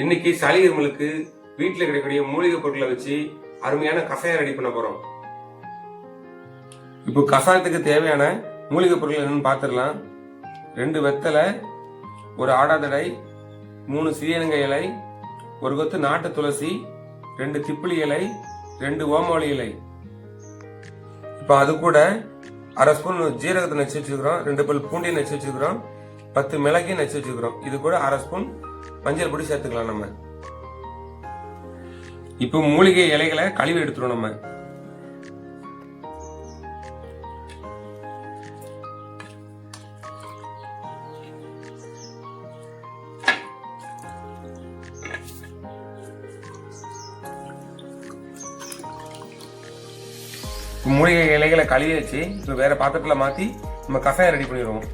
இன்னைக்கு சளி இருமலுக்கு வீட்டில் கிடைக்கக்கூடிய மூலிகை பொருட்களை வச்சு அருமையான கஷாயம் ரெடி பண்ண போறோம். இப்போ கஷாயத்துக்கு தேவையான மூலிகை பொருட்கள் என்னன்னு பார்த்துடலாம். ரெண்டு வெத்தலை ஒரு ஆடாதடை மூணு சீரக இலை ஒரு கொத்து நாட்டு துளசி ரெண்டு திப்பிலி இலை ரெண்டு ஓமவழி இலை. இப்போ அது கூட அரை ஸ்பூன் ஜீரகத்தை நச்சு வச்சுக்கிறோம் ரெண்டு பல் பூண்டையும் நச்சு வச்சுக்கிறோம் பத்து மிளகையும் நச்சு வச்சுக்கிறோம் இது கூட அரை ஸ்பூன் மஞ்சள் பொடி சேர்த்துக்கலாம் நம்ம. இப்போ மூலிகை இலைகளை கழுவி எடுத்துரும் நம்ம. மூலிகை இலைகளை கழுவி வச்சு இப்போ வேற பாத்திரத்தில் மாத்தி நம்ம கஷாயம் ரெடி பண்ணிடுவோம்.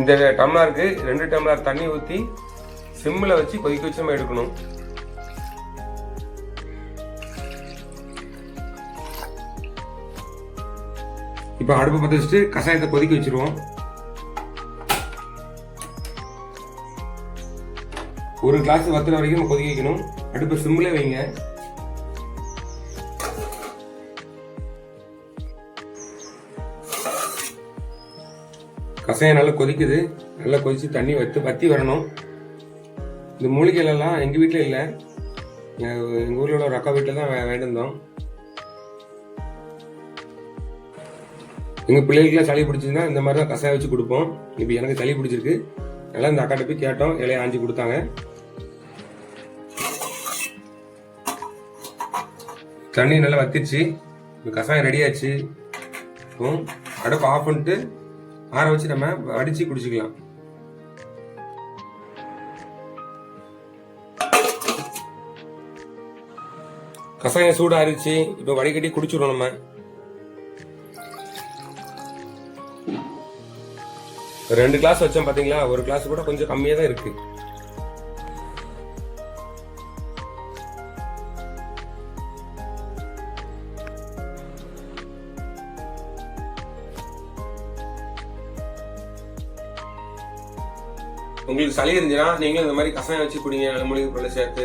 இந்த டம்ளருக்கு ரெண்டு டம்ளர் தண்ணி ஊற்றி சிம்மில் வச்சு கொதிக்க வச்சு நம்ம எடுக்கணும். இப்போ அடுப்பு பற்ற வச்சுட்டு கஷாயத்தை கொதிக்க வச்சிருவோம். ஒரு கிளாஸ் வத்துற வரைக்கும் நம்ம கொதிக்க வைக்கணும். அடுப்பு சிம்மில் வைங்க. கசையம் நல்லா கொதிக்குது. நல்லா கொதித்து தண்ணி வத்து வத்தி வரணும். இந்த மூலிகைகளெல்லாம் எங்கள் வீட்டில் இல்லை. எங்கள் ஊரில் உள்ள ஒரு அக்கா வீட்டில் தான் வேண்டிருந்தோம் வேண்டியிருந்தோம். எங்கள் பிள்ளைகளுக்குலாம் சளி பிடிச்சிருந்தா இந்த மாதிரி தான் கசாயம் வச்சு கொடுப்போம். இப்போ எனக்கு சளி பிடிச்சிருக்கு. நல்லா இந்த அக்காட்ட போய் கேட்டோம். இலையை ஆஞ்சி கொடுத்தாங்க. தண்ணி நல்லா வத்திருச்சு இப்போ கசாயம் ரெடி ஆச்சு. இப்போ அடுப்பு ஆஃப் பண்ணிட்டு ஆற வச்சு நம்ம அடிச்சு குடிச்சுக்கலாம். கசாயம் சூடு ஆறிச்சு இப்போ வடிகட்டி குடிச்சிடுவோம் நம்ம. ரெண்டு கிளாஸ் வச்சோம் பாத்தீங்களா? ஒரு கிளாஸ் கூட கொஞ்சம் கம்மியா தான் இருக்கு. உங்களுக்கு சளி இருந்துச்சுன்னா நீங்களும் இந்த மாதிரி கஷாயம் வச்சு குடிங்க மூலிகை பொருளை சேர்த்து.